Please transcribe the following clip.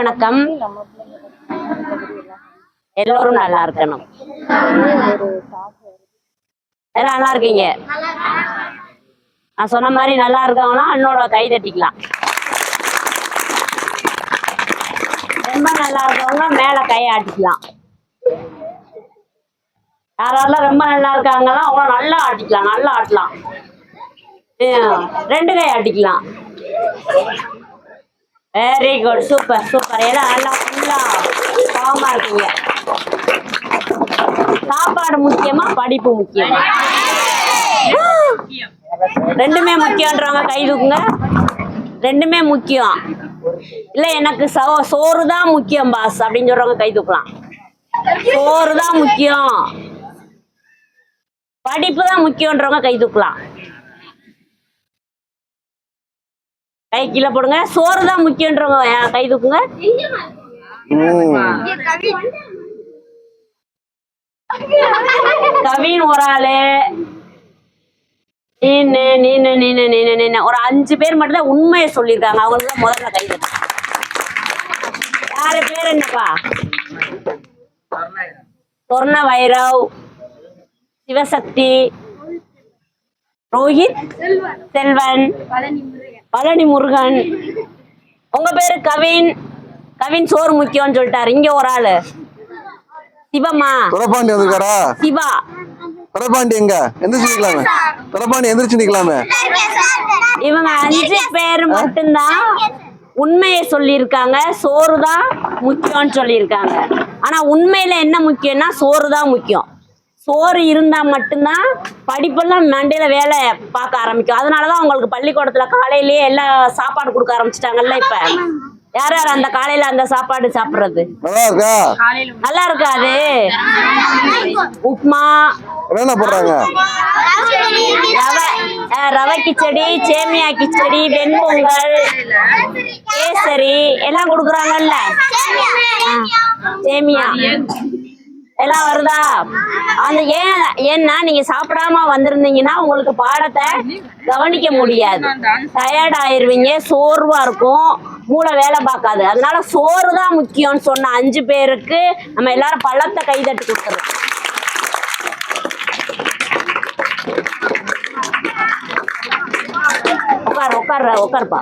வணக்கம். எல்லோரும் நல்லா இருக்கணும். எல்லாம் நல்லா இருக்கீங்க? நான் சொன்ன மாதிரி நல்லா இருக்காங்கன்னா என்னோட கை தட்டிக்கலாம். ரொம்ப நல்லா இருக்கவங்க மேல கை ஆட்டிக்கலாம். யாரெல்லாம் ரொம்ப நல்லா இருக்காங்களா அவங்க நல்லா ஆட்டிக்கலாம் நல்லா ஆட்டலாம். ரெண்டு கை ஆட்டிக்கலாம். வெரி குட் சூப்பர் சூப்பர் எல்லாம் நல்லா ஃபுல்லா பாவமா இருக்கீங்க. சாப்பாடு முக்கியமா படிப்பு முக்கியமா? ரெண்டுமே முக்கியன்றவங்க கை தூக்குங்க. ரெண்டுமே முக்கியம். இல்ல எனக்கு சோ சோறு தான் முக்கியம் பாஸ் அப்படின்னு சொல்றவங்க கை தூக்கலாம். சோறு தான் முக்கியம். படிப்பு தான் முக்கியன்றவங்க கை தூக்கலாம். கை கீழே போடுங்க. சோறு தான் முக்கியன்றவங்க கை தூக்குங்க. கவின் ஒரு ஆளு. நின்னு நின்னு நின்னு நின்னு நின்னு ஒரு அஞ்சு பேர் மட்டும் தான் உண்மையை சொல்லியிருக்காங்க. அவங்களுக்கு தான் முதல்ல கை தட்டு யாரு பேர் என்னப்பா? சொர்ண வைரவ் சிவசக்தி. ரோஹித். செல்வன். பழனி முருகன். உங்க பேரு கவின். கவின் சோறு முக்கியம்னு சொல்லிட்டாரு. இங்க ஒரு ஆளு. சிவமா துரப்பாண்டி வந்திருக்காரா? சிவா. துரப்பாண்டி எங்க? எந்திரிச்சு நிக்கலாமே. துரப்பாண்டி எந்திரிச்சு நிக்கலாமே. இவங்க அஞ்சு பேர் மட்டும்தான் உண்மையை சொல்லியிருக்காங்க. சோறு தான் முக்கியம்னு சொல்லியிருக்காங்க. ஆனா உண்மையில என்ன முக்கியம்னா சோறு தான் முக்கியம். சோறு இருந்தா மட்டும்தான் படிப்பெல்லாம் மண்டையில வேலை பார்க்க ஆரம்பிக்கும். அதனாலதான் உங்களுக்கு பள்ளிக்கூடத்துல காலையிலேயே எல்லாம் சாப்பாடு கொடுக்க ஆரம்பிச்சிட்டாங்கல்ல இப்ப? யார் யார் அந்த காலையில அந்த சாப்பாடு சாப்பிடுறது? நல்லா இருக்கா நல்லா இருக்காது உப்மா என்னென்ன போடுறாங்க? ரவை ரவை கிச்சடி சேமியா கிச்சடி வெண்பொங்கல் கேசரி எல்லாம் கொடுக்குறாங்கல்ல? ஆ, சேமியா. எல்லாம் வருதா? அந்த ஏன் ஏன்னா நீங்க சாப்பிடாம வந்திருந்தீங்கன்னா உங்களுக்கு பாடத்தை கவனிக்க முடியாது. டயர்ட் ஆயிருவீங்க சோர்வா இருக்கும். மூளை வேலை பார்க்காது. அதனால சோறு தான் முக்கியம்னு சொன்ன அஞ்சு பேருக்கு நம்ம எல்லாரும் பழத்தை கைதட்டி கொடுத்துருவோம் உட்கார் உட்கார் உட்காருப்பா.